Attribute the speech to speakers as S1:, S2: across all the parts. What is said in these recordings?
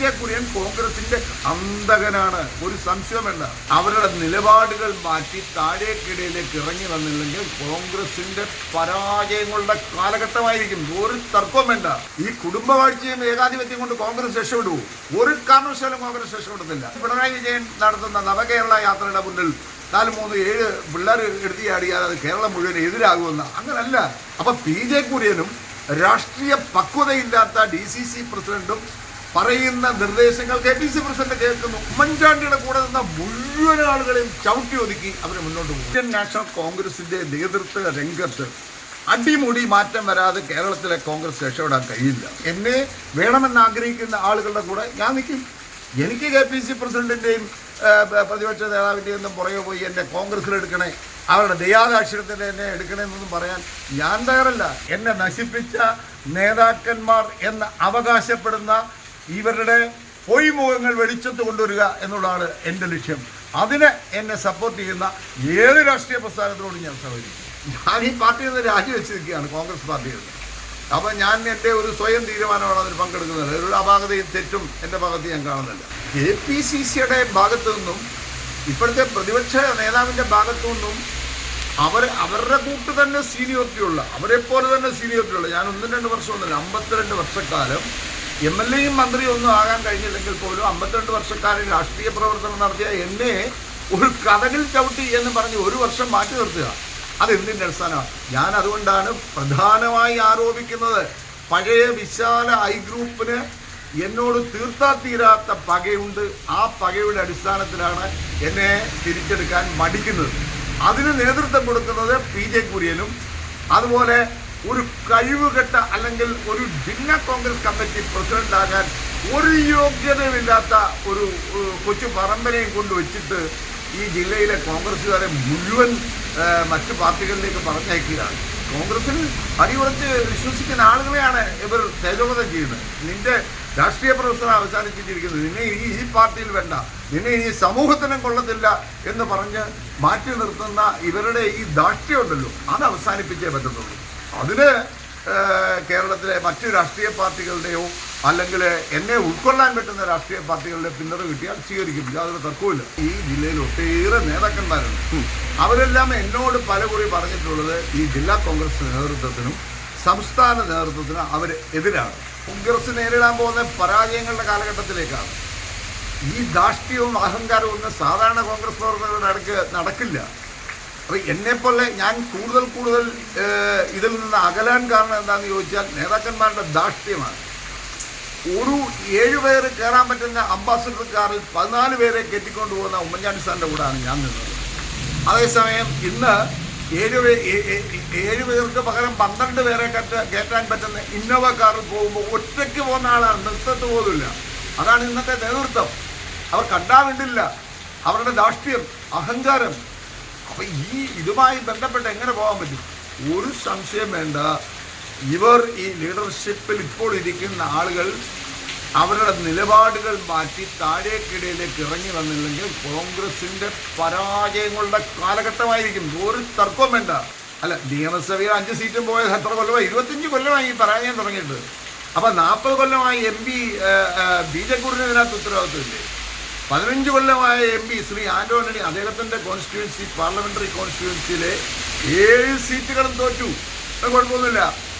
S1: J Kurian കോൺഗ്രസിന്റെ അന്തകനാണ് ഒരു സംശയമല്ല അവരുടെ നിലപാടുകൾ മാറ്റി താഴേക്കിടയിലേക്ക് ഇറങ്ങി വന്നില്ലെങ്കിൽ കോൺഗ്രസിന്റെ പരാജയങ്ങളുടെ കാലഘട്ടമായിരിക്കും. ഒരു തർക്കവും വേണ്ട. ഈ കുടുംബവാഴ്ചയും ഏകാധിപത്യം കൊണ്ട് കോൺഗ്രസ് രക്ഷപ്പെടുവു ഒരു കാരണവശാലും കോൺഗ്രസ് രക്ഷപ്പെടുന്നില്ല പിണറായി വിജയൻ നടത്തുന്ന നവകേരള യാത്രയുടെ മുന്നിൽ നാല് മൂന്ന് ഏഴ് പിള്ളേർ എടുത്തിയാടിയാൽ അത് കേരളം മുഴുവൻ എതിരാകുമെന്ന്. അങ്ങനല്ല. അപ്പൊ പി ജെ കുര്യനും രാഷ്ട്രീയ പക്വതയില്ലാത്ത ഡി സി സി പ്രസിഡന്റും പറയുന്ന നിർദ്ദേശങ്ങൾ കെ പി സി പ്രസിഡന്റ് കേൾക്കുന്നു. ഉമ്മൻചാണ്ടിയുടെ കൂടെ നിന്ന മുഴുവൻ ആളുകളെയും ചവിട്ടി ഒതുക്കി അവരെ മുന്നോട്ട് പോകും. ഇന്ത്യൻ നാഷണൽ കോൺഗ്രസിന്റെ നേതൃത്വ രംഗത്ത് അടിമുടി മാറ്റം വരാതെ കേരളത്തിലെ കോൺഗ്രസ് രക്ഷപ്പെടാൻ കഴിയില്ല. എന്നെ വേണമെന്ന് ആഗ്രഹിക്കുന്ന ആളുകളുടെ കൂടെ ഞാൻ നിൽക്കും. എനിക്ക് കെ പി സി പ്രസിഡന്റിന്റെയും പ്രതിപക്ഷ നേതാവിന്റെയും ഒന്നും പുറകെ പോയി എന്നെ കോൺഗ്രസ്സിലെടുക്കണേ അവരുടെ ദയാദാക്ഷിണത്തിന് എന്നെ എടുക്കണേ എന്നൊന്നും പറയാൻ ഞാൻ തയ്യാറല്ല. എന്നെ നശിപ്പിച്ച നേതാക്കന്മാർ എന്ന് അവകാശപ്പെടുന്ന ഇവരുടെ പൊയ്മുഖങ്ങൾ വെളിച്ചത്ത് കൊണ്ടുവരിക എന്നുള്ളതാണ് എന്റെ ലക്ഷ്യം. അതിനെ എന്നെ സപ്പോർട്ട് ചെയ്യുന്ന ഏത് രാഷ്ട്രീയ പ്രസ്ഥാനത്തോടും ഞാൻ സഹകരിക്കും. ഞാൻ ഈ പാർട്ടിയിൽ നിന്ന് രാജിവെച്ചിരിക്കുകയാണ് കോൺഗ്രസ് പാർട്ടിയിൽ നിന്ന്. അപ്പം ഞാൻ എന്റെ ഒരു സ്വയം തീരുമാനമാണ് അതിൽ പങ്കെടുക്കുന്നത്. ഒരു അപാകതയും തെറ്റും എന്റെ ഭാഗത്ത് ഞാൻ കാണുന്നില്ല. കെ പി സി സിയുടെ ഭാഗത്തു നിന്നും ഇപ്പോഴത്തെ പ്രതിപക്ഷ നേതാവിന്റെ ഭാഗത്തു നിന്നും അവർ അവരുടെ കൂട്ട് തന്നെ സീനിയോറിറ്റിയുള്ള അവരെപ്പോലെ അവരെ പോലെ തന്നെ സീനിയോറിറ്റിയുള്ള ഞാൻ ഒന്നും രണ്ട് വർഷമൊന്നുമില്ല അമ്പത്തിരണ്ട് വർഷക്കാലം എം എൽ എയും മന്ത്രിയും ഒന്നും ആകാൻ കഴിഞ്ഞില്ലെങ്കിൽ പോലും അമ്പത്തിരണ്ട് വർഷക്കാലം രാഷ്ട്രീയ പ്രവർത്തനം നടത്തിയ എന്നെ ഒരു കഥകിൽ ചവിട്ടി എന്ന് പറഞ്ഞ് ഒരു വർഷം മാറ്റി നിർത്തുക. അത് എന്തിന്റെ അടിസ്ഥാനമാണ്? ഞാൻ അതുകൊണ്ടാണ് പ്രധാനമായി ആരോപിക്കുന്നത്. പഴയ വിശാല ഐ ഗ്രൂപ്പിന് എന്നോട് തീർത്താ തീരാത്ത പകയുണ്ട്. ആ പകയുടെ അടിസ്ഥാനത്തിലാണ് എന്നെ തിരിച്ചെടുക്കാൻ മടിക്കുന്നത്. അതിന് നേതൃത്വം കൊടുക്കുന്നത് പി ജെ കുര്യനും അതുപോലെ ഒരു കഴിവുകെട്ട അല്ലെങ്കിൽ ഒരു ഭിന്ന കോൺഗ്രസ് കമ്മിറ്റി പ്രസിഡന്റ് ആകാൻ ഒരു യോഗ്യതയുമില്ലാത്ത ഒരു കൊച്ചു പറമ്പനെയും കൊണ്ട് വെച്ചിട്ട് ഈ ജില്ലയിലെ കോൺഗ്രസ്സുകാരെ മുഴുവൻ മറ്റു പാർട്ടികളിലേക്ക് പറഞ്ഞയക്കുകയാണ്. കോൺഗ്രസിൽ അടിയുറച്ച് വിശ്വസിക്കുന്ന ആളുകളെയാണ് ഇവർ തേജോവധം ചെയ്യുന്നത്. നിന്റെ രാഷ്ട്രീയ പ്രവർത്തനം അവസാനിപ്പിച്ചിരിക്കുന്നത് നിന്നെ ഇനി ഈ പാർട്ടിയിൽ വേണ്ട. നിന്നെ ഇനി സമൂഹത്തിനും കൊള്ളത്തില്ല എന്ന് പറഞ്ഞ് മാറ്റി നിർത്തുന്ന ഇവരുടെ ഈ ദാഷ്ട്യമുണ്ടല്ലോ അത് അവസാനിപ്പിച്ചേ പറ്റത്തുള്ളൂ. അതിന് കേരളത്തിലെ മറ്റ് രാഷ്ട്രീയ പാർട്ടികളുടെയോ അല്ലെങ്കിൽ എന്നെ ഉൾക്കൊള്ളാൻ പറ്റുന്ന രാഷ്ട്രീയ പാർട്ടികളുടെ പിന്തുണ കിട്ടിയാൽ സ്വീകരിക്കും. യാതൊരു തർക്കവുമില്ല. ഈ ജില്ലയിൽ ഒട്ടേറെ നേതാക്കന്മാരുണ്ട്. അവരെല്ലാം എന്നോട് പലകുറി പറഞ്ഞിട്ടുള്ളത് ഈ ജില്ലാ കോൺഗ്രസ് നേതൃത്വത്തിനും സംസ്ഥാന നേതൃത്വത്തിനും അവർ എതിരാണ് കോൺഗ്രസ് നേരിടാൻ പോകുന്ന പരാജയങ്ങളുടെ കാലഘട്ടത്തിലേക്കാണ്. ഈ ധാഷ്ട്യവും അഹങ്കാരവും ഒന്നും സാധാരണ കോൺഗ്രസ് പ്രവർത്തകരുടെ ഇടയ്ക്ക് നടക്കില്ല. എന്നെപ്പോലെ ഞാൻ കൂടുതൽ കൂടുതൽ ഇതിൽ നിന്ന് അകലാൻ കാരണം എന്താണെന്ന് ചോദിച്ചാൽ നേതാക്കന്മാരുടെ ധാഷ്ട്യമാണ് ഒരു ഏഴുപേര് കയറാൻ പറ്റുന്ന അംബാസഡർ കാറിൽ പതിനാല് പേരെ കെട്ടിക്കൊണ്ടു പോകുന്ന ഉമ്മൻചാണ്ടി സാറിന്റെ കൂടെയാണ് ഞാൻ നിന്നത്. അതേസമയം ഇന്ന് ഏഴ് പേ ഏഴ് പേർക്ക് പകരം പന്ത്രണ്ട് പേരെ കറ്റ കയറ്റാൻ പറ്റുന്ന ഇന്നോവ കാറിൽ പോകുമ്പോൾ ഒറ്റയ്ക്ക് പോകുന്ന ആളാണ് നൃത്തത്ത് പോലുമില്ല. അതാണ് ഇന്നത്തെ നേതൃത്വം. അവർ കണ്ടാ വേണ്ടില്ല അവരുടെ ദാഷ്ട്യം അഹങ്കാരം അപ്പൊ ഈ ഇതുമായി ബന്ധപ്പെട്ട് എങ്ങനെ പോകാൻ പറ്റും? ഒരു സംശയം വേണ്ട. ഇവർ ഈ ലീഡർഷിപ്പിൽ ഇപ്പോൾ ഇരിക്കുന്ന ആളുകൾ അവരുടെ നിലപാടുകൾ മാറ്റി താഴേക്കിടയിലേക്ക് ഇറങ്ങി വന്നില്ലെങ്കിൽ കോൺഗ്രസിന്റെ പരാജയങ്ങളുടെ കാലഘട്ടമായിരിക്കും. ഒരു തർക്കവും വേണ്ട. അല്ല നിയമസഭയിൽ അഞ്ച് സീറ്റും പോയത് എത്ര കൊല്ലമായി ഇരുപത്തിയഞ്ച് കൊല്ലമായി ഈ പരാജയം തുടങ്ങിയിട്ട് അപ്പൊ നാൽപ്പത് കൊല്ലമായി എം പി ബി ജെ കുറിന് ഇതിനകത്ത് ഉത്തരവാദിത്വമില്ലേ? പതിനഞ്ച് കൊല്ലമായ എം പി ശ്രീ ആന്റോണി അദ്ദേഹത്തിന്റെ കോൺസ്റ്റിറ്റ്യുവൻസി പാർലമെന്ററി കോൺസ്റ്റിറ്റ്യുവൻസിയിലെ ഏഴ് സീറ്റുകളും തോറ്റു. അത് കുഴപ്പമൊന്നുമില്ല.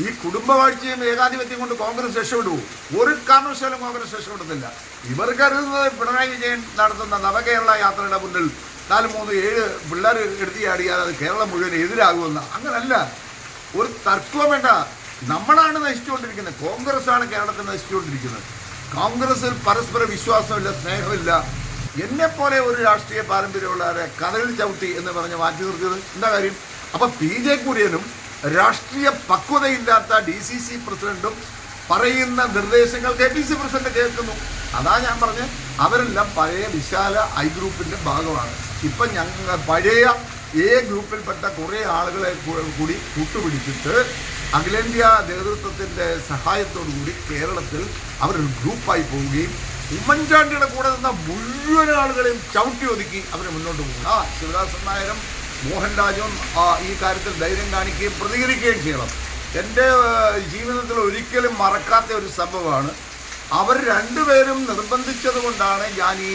S1: ഈ കുടുംബവാഴ്ചയും ഏകാധിപത്യം കൊണ്ട് കോൺഗ്രസ് രക്ഷപ്പെടുവു ഒരു കാരണവശാലും കോൺഗ്രസ് രക്ഷപ്പെടുന്നില്ല ഇവർ കരുതുന്നത് പിണറായി വിജയൻ നടത്തുന്ന നവകേരള യാത്രയുടെ മുന്നിൽ നാല് മൂന്ന് ഏഴ് പിള്ളേർ എടുത്തിയാടിയാൽ അത് കേരളം മുഴുവൻ എതിരാകുമെന്ന്. അങ്ങനല്ല. ഒരു തർക്കവും വേണ്ട. നമ്മളാണ് നശിച്ചുകൊണ്ടിരിക്കുന്നത്. കോൺഗ്രസ് ആണ് കേരളത്തിൽ നശിച്ചുകൊണ്ടിരിക്കുന്നത്. കോൺഗ്രസിൽ പരസ്പര വിശ്വാസമില്ല സ്നേഹമില്ല. എന്നെ പോലെ ഒരു രാഷ്ട്രീയ പാരമ്പര്യമുള്ളവരെ കഥകളിൽ ചവിട്ടി എന്ന് പറഞ്ഞ് മാറ്റി നിർത്തിയത് എന്താ കാര്യം? അപ്പൊ പി ജെ കുര്യനും രാഷ്ട്രീയ പക്വതയില്ലാത്ത ഡി സി സി പ്രസിഡന്റും പറയുന്ന നിർദ്ദേശങ്ങൾ കെ പി സി പ്രസിഡന്റ് കേൾക്കുന്നു. അതാ ഞാൻ പറഞ്ഞ് അവരെല്ലാം പഴയ വിശാല ഐ ഗ്രൂപ്പിന്റെ ഭാഗമാണ്. ഇപ്പം ഞങ്ങൾ പഴയ എ ഗ്രൂപ്പിൽപ്പെട്ട കുറേ ആളുകളെ കൂടി കൂട്ടുപിടിച്ചിട്ട് അഖിലേന്ത്യാ നേതൃത്വത്തിന്റെ സഹായത്തോടു കൂടി കേരളത്തിൽ അവരൊരു ഗ്രൂപ്പായി പോവുകയും ഉമ്മൻചാണ്ടിയുടെ കൂടെ നിന്ന മുഴുവൻ ആളുകളെയും ചവിട്ടി ഒതുക്കി അവരെ മുന്നോട്ട് പോകും ആ ശിവദാസൻ നായരും മോഹൻരാജും ഈ കാര്യത്തിൽ ധൈര്യം കാണിക്കുകയും പ്രതികരിക്കുകയും ചെയ്യണം. എന്റെ ജീവിതത്തിൽ ഒരിക്കലും മറക്കാത്ത ഒരു സംഭവമാണ്. അവർ രണ്ടുപേരും നിർബന്ധിച്ചതുകൊണ്ടാണ് ഞാൻ ഈ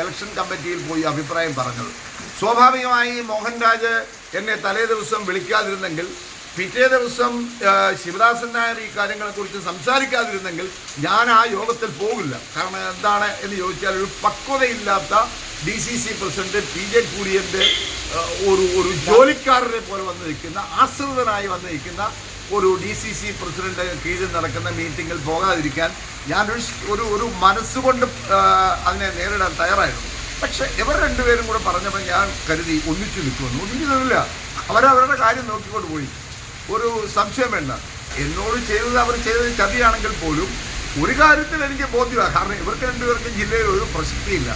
S1: ഇലക്ഷൻ കമ്മിറ്റിയിൽ പോയി അഭിപ്രായം പറഞ്ഞത്. സ്വാഭാവികമായി മോഹൻരാജ് എന്നെ തലേ ദിവസം വിളിക്കാതിരുന്നെങ്കിൽ പിറ്റേ ദിവസം ശിവദാസൻ നായർ ഈ കാര്യങ്ങളെക്കുറിച്ച് സംസാരിക്കാതിരുന്നെങ്കിൽ ഞാൻ ആ യോഗത്തിൽ പോകില്ല. കാരണം എന്താണ് എന്ന് ചോദിച്ചാൽ ഒരു പക്വതയില്ലാത്ത D C C president P J കുര്യന്റെ ഒരു ഒരു ജോലിക്കാരനെ പോലെ വന്ന് നിൽക്കുന്ന ആശ്രിതനായി വന്ന് നിൽക്കുന്ന ഒരു ഡി സി സി പ്രസിഡന്റ് കീഴിൽ നടക്കുന്ന മീറ്റിങ്ങിൽ പോകാതിരിക്കാൻ ഞാനൊരു ഒരു ഒരു മനസ്സുകൊണ്ട് അതിനെ നേരിടാൻ തയ്യാറായിരുന്നു. പക്ഷെ ഇവർ രണ്ടുപേരും കൂടെ പറഞ്ഞപ്പോൾ ഞാൻ കരുതി ഒന്നിച്ചു നിൽക്കുമെന്ന്. ഒന്നിച്ചു നിന്നില്ല. അവരവരുടെ കാര്യം നോക്കിക്കൊണ്ട് പോയി. ഒരു സംശയം വേണ്ട. എന്നോട് ചെയ്തത് അവർ ചെയ്തത് ചതിയാണെങ്കിൽ പോലും ഒരു കാര്യത്തിൽ എനിക്ക് ബോധ്യമാണ് കാരണം ഇവർക്ക് രണ്ടുപേർക്കും ജില്ലയിൽ ഒരു പ്രസക്തിയില്ല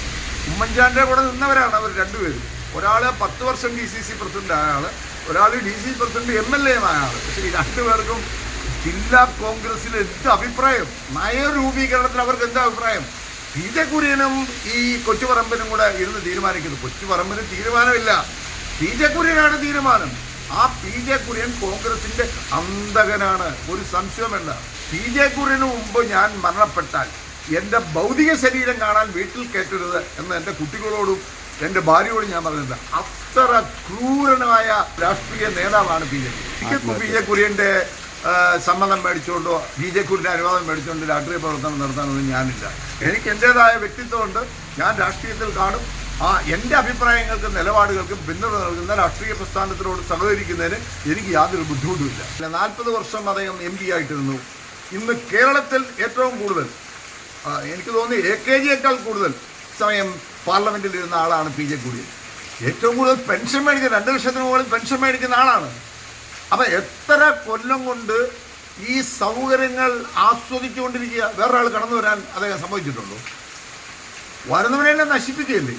S1: ഉമ്മൻചാണ്ടിയുടെ കൂടെ നിന്നവരാണ് അവർ രണ്ടുപേരും. ഒരാൾ പത്ത് വർഷം ഡി സി സി പ്രസിഡന്റ് ആയ ആൾ ഒരാൾ D C president M L A ആയ ആൾ പക്ഷേ ഈ രണ്ടുപേർക്കും ജില്ലാ കോൺഗ്രസിൽ എന്ത് അഭിപ്രായം? നയരൂപീകരണത്തിൽ അവർക്ക് എന്താ അഭിപ്രായം? പി ജെ കുര്യനും ഈ കൊച്ചുപറമ്പിനും കൂടെ ഇരുന്ന് തീരുമാനിക്കുന്നു. കൊച്ചുപറമ്പിന് തീരുമാനമില്ല. പി ജെ കുര്യനാണ് തീരുമാനം. ആ പി ജെ കുര്യൻ കോൺഗ്രസിന്റെ അന്തകനാണ് ഒരു സംശയം വേണ്ട. പി ജെ കുര്യന് മുമ്പ് ഞാൻ മരണപ്പെട്ടാൽ എന്റെ ഭൗതിക ശരീരം കാണാൻ വീട്ടിൽ കയറ്റരുത് എന്ന് എന്റെ കുട്ടികളോടും എന്റെ ഭാര്യയോടും ഞാൻ പറഞ്ഞത് അത്ര ക്രൂരനായ രാഷ്ട്രീയ നേതാവാണ് P. J Kurien P J കുര്യന്റെ സമ്മതം മേടിച്ചുകൊണ്ടോ ബി ജെ കുര്യന്റെ അനുവാദം മേടിച്ചുകൊണ്ട് രാഷ്ട്രീയ പ്രവർത്തനം നടത്താനൊന്നും ഞാനില്ല. എനിക്ക് എന്റേതായ വ്യക്തിത്വമുണ്ട്. ഞാൻ രാഷ്ട്രീയത്തിൽ കാണും. ആ എന്റെ അഭിപ്രായങ്ങൾക്കും നിലപാടുകൾക്കും പിന്തുണ നൽകുന്ന രാഷ്ട്രീയ പ്രസ്ഥാനത്തിനോട് സഹകരിക്കുന്നതിന് എനിക്ക് യാതൊരു ബുദ്ധിമുട്ടുമില്ല. നാൽപ്പത് വർഷം അദ്ദേഹം എം പി ആയിട്ടിരുന്നു. ഇന്ന് കേരളത്തിൽ ഏറ്റവും കൂടുതൽ എനിക്ക് തോന്നി എ കെ ജിയേക്കാൾ കൂടുതൽ സമയം പാർലമെന്റിൽ ഇരുന്ന ആളാണ് പി ജെ കുര്യൻ. ഏറ്റവും കൂടുതൽ പെൻഷൻ മേടിക്കുന്ന രണ്ട് ലക്ഷത്തിന് മുകളിൽ പെൻഷൻ മേടിക്കുന്ന ആളാണ്. അപ്പൊ എത്ര കൊല്ലം കൊണ്ട് ഈ സൗകര്യങ്ങൾ ആസ്വദിച്ചുകൊണ്ടിരിക്കുക. വേറൊരാൾ കടന്നു വരാൻ അദ്ദേഹം സംഭവിച്ചിട്ടുണ്ടോ വരുന്നവനെല്ലാം നശിപ്പിക്കുകയല്ലേ?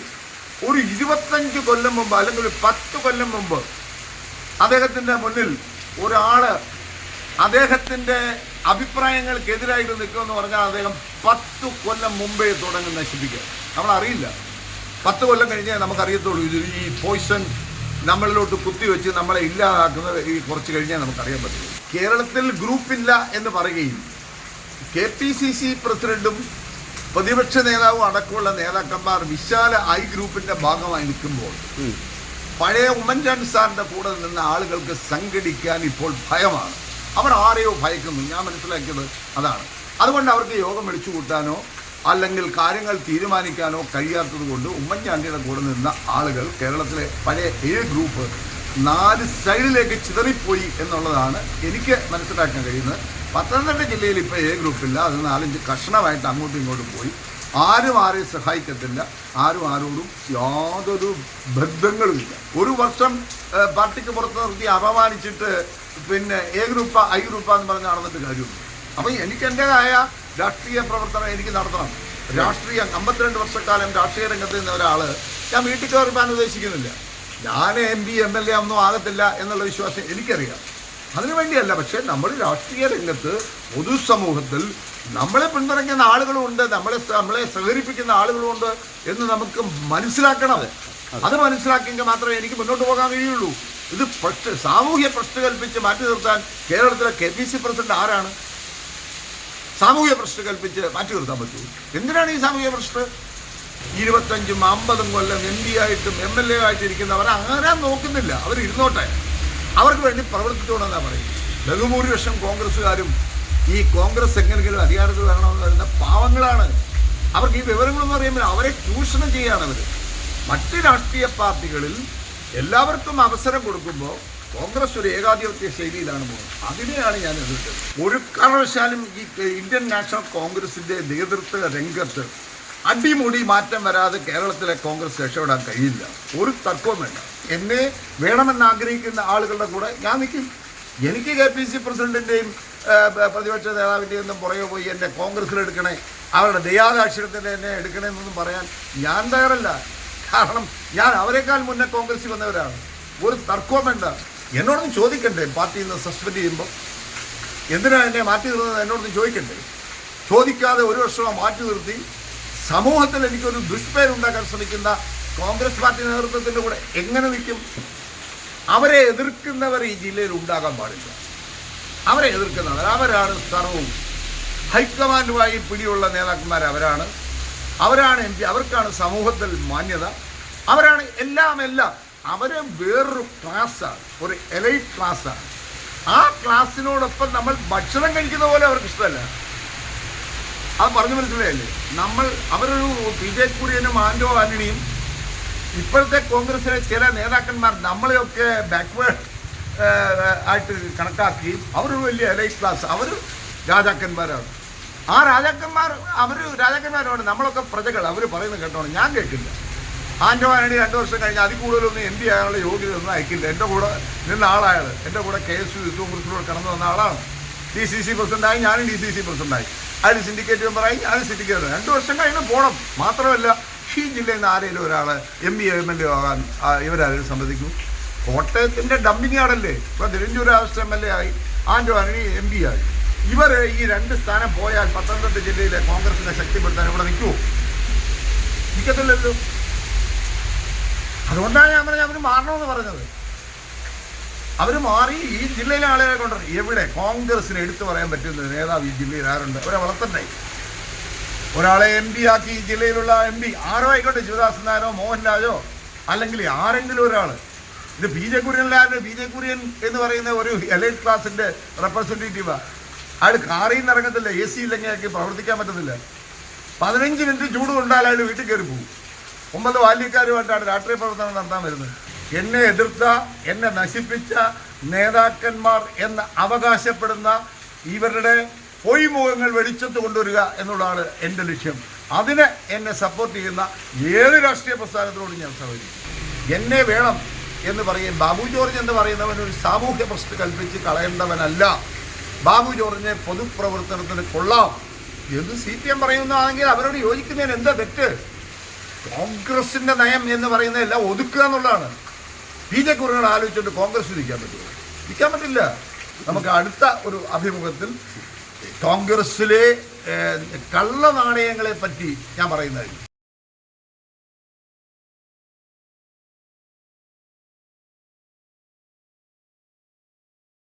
S1: ഒരു ഇരുപത്തഞ്ച് കൊല്ലം മുമ്പ് അല്ലെങ്കിൽ ഒരു പത്ത് കൊല്ലം മുമ്പ് അദ്ദേഹത്തിന്റെ മുന്നിൽ ഒരാൾ അദ്ദേഹത്തിന്റെ അഭിപ്രായങ്ങൾക്കെതിരായിട്ട് നിൽക്കുമെന്ന് പറഞ്ഞാൽ അദ്ദേഹം പത്ത് കൊല്ലം മുമ്പേ തുടങ്ങി നശിപ്പിക്കുക. നമ്മളറിയില്ല. പത്ത് കൊല്ലം കഴിഞ്ഞേ നമുക്കറിയത്തുള്ളൂ ഇത് ഈ പോയിസൺ നമ്മളിലോട്ട് കുത്തിവെച്ച് നമ്മളെ ഇല്ലാതാക്കുന്നത് ഈ കുറച്ച് കഴിഞ്ഞാൽ നമുക്കറിയാൻ പറ്റും. കേരളത്തിൽ ഗ്രൂപ്പില്ല എന്ന് പറയുകയും കെ പി സി സി പ്രസിഡന്റും പ്രതിപക്ഷ നേതാവും അടക്കമുള്ള നേതാക്കന്മാർ വിശാല ഐ ഗ്രൂപ്പിന്റെ ഭാഗമായി നിൽക്കുമ്പോൾ പഴയ ഉമ്മൻചാണ്ടി സാറിന്റെ കൂടെ നിന്ന ആളുകൾക്ക് സംഘടിക്കാൻ ഇപ്പോൾ ഭയമാണ്. അവർ ആരെയോ ഭയക്കുന്നു. ഞാൻ മനസ്സിലാക്കിയത് അതാണ്. അതുകൊണ്ട് അവർക്ക് യോഗം വിളിച്ചു കൂട്ടാനോ അല്ലെങ്കിൽ കാര്യങ്ങൾ തീരുമാനിക്കാനോ കഴിയാത്തത് കൊണ്ട് ഉമ്മൻചാണ്ടിയുടെ കൂടെ നിന്ന ആളുകൾ കേരളത്തിലെ പഴയ എ ഗ്രൂപ്പ് നാല് സൈഡിലേക്ക് ചിതറിപ്പോയി എന്നുള്ളതാണ് എനിക്ക് മനസ്സിലാക്കാൻ കഴിയുന്നത്. പത്തനംതിട്ട ജില്ലയിൽ ഇപ്പോൾ എ ഗ്രൂപ്പില്ല അത് നാലഞ്ച് കഷണമായിട്ട് അങ്ങോട്ടും ഇങ്ങോട്ടും പോയി. ആരും ആരെയും സഹായിക്കത്തില്ല. ആരും ആരോടും യാതൊരു ബന്ധങ്ങളുമില്ല. ഒരു വർഷം പാർട്ടിക്ക് പുറത്ത് നിർത്തി അപമാനിച്ചിട്ട് പിന്നെ എ ഗ്രൂപ്പ ഐ ഗ്രൂപ്പ് എന്ന് പറഞ്ഞ് നടന്നിട്ട് കാര്യമുണ്ട് അപ്പം എനിക്ക് എന്റെതായ രാഷ്ട്രീയ പ്രവർത്തനം എനിക്ക് നടത്തണം. രാഷ്ട്രീയ അമ്പത്തിരണ്ട് വർഷക്കാലം രാഷ്ട്രീയ രംഗത്ത് നിന്ന ഒരാൾ ഞാൻ വീട്ടിൽ കയറിപ്പാൻ ഉദ്ദേശിക്കുന്നില്ല. ഞാൻ M P M L A ഒന്നും ആകത്തില്ല എന്നുള്ള വിശ്വാസം എനിക്കറിയാം. അതിനു വേണ്ടിയല്ല പക്ഷേ നമ്മൾ രാഷ്ട്രീയ രംഗത്ത് പൊതുസമൂഹത്തിൽ നമ്മളെ പിന്തുണയ്ക്കുന്ന ആളുകളുമുണ്ട് നമ്മളെ നമ്മളെ സഹകരിപ്പിക്കുന്ന ആളുകളുമുണ്ട് എന്ന് നമുക്ക് മനസ്സിലാക്കണം അത്. മനസ്സിലാക്കിയെങ്കിൽ മാത്രമേ എനിക്ക് മുന്നോട്ട് പോകാൻ കഴിയുള്ളൂ. ഇത് പ്രശ്ന സാമൂഹ്യ പ്രശ്നം കൽപ്പിച്ച് മാറ്റി നിർത്താൻ കേരളത്തിലെ കെ പി സി പ്രസിഡന്റ് ആരാണ്? സാമൂഹ്യ പ്രശ്നം കൽപ്പിച്ച് മാറ്റി നിർത്താൻ പറ്റൂ. എന്തിനാണ് ഈ സാമൂഹ്യ പ്രശ്നം? ഇരുപത്തഞ്ചും അമ്പതും കൊല്ലം എം പി ആയിട്ടും എം എൽ എ ആയിട്ടും ഇരിക്കുന്നവർ അങ്ങനെ നോക്കുന്നില്ല. അവർ ഇരുന്നോട്ടെ അവർക്ക് വേണ്ടി പ്രവർത്തിച്ചോണെന്നാ പറയും ബഹുഭൂരിപക്ഷം കോൺഗ്രസ്സുകാരും ഈ കോൺഗ്രസ് എങ്ങനെയെങ്കിലും അധികാരത്തിൽ വരണമെന്ന് വരുന്ന പാവങ്ങളാണ്. അവർക്ക് ഈ വിവരങ്ങളെന്ന് പറയുമ്പോൾ അവരെ ചൂഷണം ചെയ്യാണ് അവർ മറ്റ് രാഷ്ട്രീയ പാർട്ടികളിൽ എല്ലാവർക്കും അവസരം കൊടുക്കുമ്പോൾ കോൺഗ്രസ് ഒരു ഏകാധിപത്യ ശൈലിയിലാണ് പോകുന്നത്. അതിനെയാണ് ഞാൻ എതിർത്തത്. ഒരു കാരണവശാലും ഈ ഇന്ത്യൻ നാഷണൽ കോൺഗ്രസിന്റെ നേതൃത്വ രംഗത്ത് അടിമുടി മാറ്റം വരാതെ കേരളത്തിലെ കോൺഗ്രസ് രക്ഷപ്പെടാൻ കഴിയില്ല. ഒരു തർക്കവും വേണ്ട എന്നെ വേണമെന്ന് ആഗ്രഹിക്കുന്ന ആളുകളുടെ കൂടെ ഞാൻ നിൽക്കും. എനിക്ക് കെ പി സി പ്രസിഡന്റിന്റെയും പ്രതിപക്ഷ നേതാവിന്റെയും ഒന്നും പുറകെ പോയി എന്നെ കോൺഗ്രസ്സിൽ എടുക്കണേ. അവരുടെ ദയാദാക്ഷിണത്തിന് എന്നെ എടുക്കണേ എന്നൊന്നും പറയാൻ ഞാൻ തയ്യാറല്ല. കാരണം ഞാൻ അവരെക്കാൾ മുന്നേ കോൺഗ്രസ്സിൽ വന്നവരാണ്. ഒരു തർക്കവും വേണ്ട എന്നോടൊന്നും ചോദിക്കണ്ടേ? പാർട്ടിയിൽ നിന്ന് സസ്പെൻഡ് ചെയ്യുമ്പോൾ എന്തിനാണ് എന്നെ മാറ്റി നിർത്തുന്നത്? എന്നോടൊന്ന് ചോദിക്കണ്ടേ? ചോദിക്കാതെ ഒരു വർഷം മാറ്റി നിർത്തി. സമൂഹത്തിൽ എനിക്കൊരു ദുഷ്പേരുണ്ടാക്കാൻ ശ്രമിക്കുന്ന കോൺഗ്രസ് പാർട്ടി നേതൃത്വത്തിന്റെ കൂടെ എങ്ങനെ നിൽക്കും? അവരെ എതിർക്കുന്നവർ ഈ ജില്ലയിൽ ഉണ്ടാകാൻ പാടില്ല. അവരെ എതിർക്കുന്നവർ അവരാണ് സർവവും. ഹൈക്കമാൻഡുമായി പിടിയുള്ള നേതാക്കന്മാർ അവരാണ്. അവരാണ് എം പി അവർക്കാണ് സമൂഹത്തിൽ മാന്യത. അവരാണ് എല്ലാം എല്ലാം അവർ വേറൊരു ക്ലാസ്സാണ് ഒരു എലൈറ്റ് ക്ലാസ്സാണ്. ആ ക്ലാസ്സിനോടൊപ്പം നമ്മൾ ഭക്ഷണം കഴിക്കുന്ന പോലെ അവർക്ക് ഇഷ്ടമല്ല. അത് പറഞ്ഞു മനസ്സിലായല്ലേ? നമ്മൾ അവരൊരു പി ജെ കുര്യനും ആൻഡോ ആന്റണിയും ഇപ്പോഴത്തെ കോൺഗ്രസിലെ ചില നേതാക്കന്മാർ നമ്മളെയൊക്കെ ബാക്ക്വേർഡ് ആയിട്ട് കണക്കാക്കുകയും അവരൊരു വലിയ എലൈറ്റ് ക്ലാസ് അവർ രാജാക്കന്മാരാണ്. ആ രാജാക്കന്മാർ അവർ രാജാക്കന്മാരാണ്. നമ്മളൊക്കെ പ്രജകൾ അവർ പറയുന്നത് കേട്ടോണം. ഞാൻ കേൾക്കില്ല ആൻഡോ ആന്റണി രണ്ട് വർഷം കഴിഞ്ഞ് അതിൽ കൂടുതലൊന്നും എം പി ആകാനുള്ള യോഗ്യത ഒന്നും അയക്കില്ല. എന്റെ കൂടെ നിന്ന ആളായ എന്റെ കൂടെ കെ എസ് യു യുദ്ധവും കുറിച്ചുകൂടെ കടന്നു വന്ന ആളാണ്. ഡി സി സി പ്രസിഡന്റായി ഞാനും ഡി സി സി പ്രസിഡന്റായി അതിൽ സിൻഡിക്കേറ്റ് മെമ്പറായി ഞാനും സിൻഡിക്കേറ്റ് രണ്ട് വർഷം കഴിഞ്ഞ് പോകണം മാത്രമല്ല ഷീ ജില്ലയിൽ നിന്ന് ആരെങ്കിലും ഒരാൾ M P M L A ആകാൻ ഇവരാരും സമ്മതിക്കും. കോട്ടയത്തിന്റെ ഡംപിങ് ആടല്ലേ ഇപ്പോൾ തിരുവനന്തപുരം രാഷ്ട്ര എം എൽ എ ആയി ആൻഡോ ആന്റണി എം പി ആയി. ഇവർ ഈ രണ്ട് സ്ഥാനം പോയാൽ പത്തനംതിട്ട ജില്ലയിലെ കോൺഗ്രസിനെ ശക്തിപ്പെടുത്താൻ ഇവിടെ നിൽക്കുമോ നിൽക്കത്തില്ലല്ലോ. അതുകൊണ്ടാണ് ഞാൻ പറഞ്ഞത് അവർ മാറണമെന്ന് പറഞ്ഞത്. അവർ മാറി ഈ ജില്ലയിലെ ആളുകളെ കൊണ്ട് എവിടെ കോൺഗ്രസിന് എടുത്തു പറയാൻ പറ്റുന്ന നേതാവ് ഈ ജില്ലയിൽ ആരുണ്ട്? അവരെ വളർത്തണ്ടേ? ഒരാളെ എം പി ആക്കി ഈ ജില്ലയിലുള്ള എം പി. ആരോ ആയിക്കോട്ടെ ശിവദാസ് നാരോ മോഹൻലാലോ അല്ലെങ്കിൽ ആരെങ്കിലും ഒരാൾ ഇത് ബി ജെ കുര്യനിലാരുടെ ബി ജെ കുര്യൻ എന്ന് പറയുന്ന ഒരു എലൈറ്റ് ക്ലാസിന്റെ റെപ്രസെന്റേറ്റീവാണ് അയാൾ കാറിൽ നിന്ന് ഇറങ്ങത്തില്ല എ സി ഇല്ലെങ്കിൽ പ്രവർത്തിക്കാൻ പറ്റത്തില്ല. പതിനഞ്ച് മിനിറ്റ് ചൂട് കൊണ്ടാൽ അയാൾ വീട്ടിൽ കയറി പോകും ഒമ്പത് ബാല്യക്കാരുമായിട്ടാണ് രാഷ്ട്രീയ പ്രവർത്തനം നടത്താൻ വരുന്നത്. എന്നെ എതിർത്ത എന്നെ നശിപ്പിച്ച നേതാക്കന്മാർ എന്ന് അവകാശപ്പെടുന്ന ഇവരുടെ പൊയ്മുഖങ്ങൾ വെളിച്ചത്ത് കൊണ്ടുവരിക എന്നുള്ളതാണ് എന്റെ ലക്ഷ്യം. അതിന് എന്നെ സപ്പോർട്ട് ചെയ്യുന്ന ഏത് രാഷ്ട്രീയ പ്രസ്ഥാനത്തിനോടും ഞാൻ സഹകരിക്കും. എന്നെ വേണം എന്ന് പറയും. ബാബു ജോർജ് എന്ന് പറയുന്നവൻ ഒരു സാമൂഹ്യ പ്രശ്നം കൽപ്പിച്ച് കളയേണ്ടവനല്ല. ബാബു ജോർജിനെ പൊതുപ്രവർത്തനത്തിന് കൊള്ളാം. എന്ന് സി പി എം പറയുന്നതാണെങ്കിൽ അവരോട് യോജിക്കുന്നതിന് എന്താ തെറ്റ്? കോൺഗ്രസിന്റെ നയം എന്ന് പറയുന്നതല്ല ഒതുക്കുക എന്നുള്ളതാണ്. ബി ജെ കുറികൾ ആലോചിച്ചുകൊണ്ട് കോൺഗ്രസ് ഇരിക്കാൻ പറ്റുമോ? ഇരിക്കാൻ പറ്റില്ല. നമുക്ക് അടുത്ത ഒരു അഭിമുഖത്തിൽ കോൺഗ്രസിലെ ഏഹ്, കള്ള നാണയങ്ങളെ പറ്റി ഞാൻ പറയുന്നതായിരിക്കും.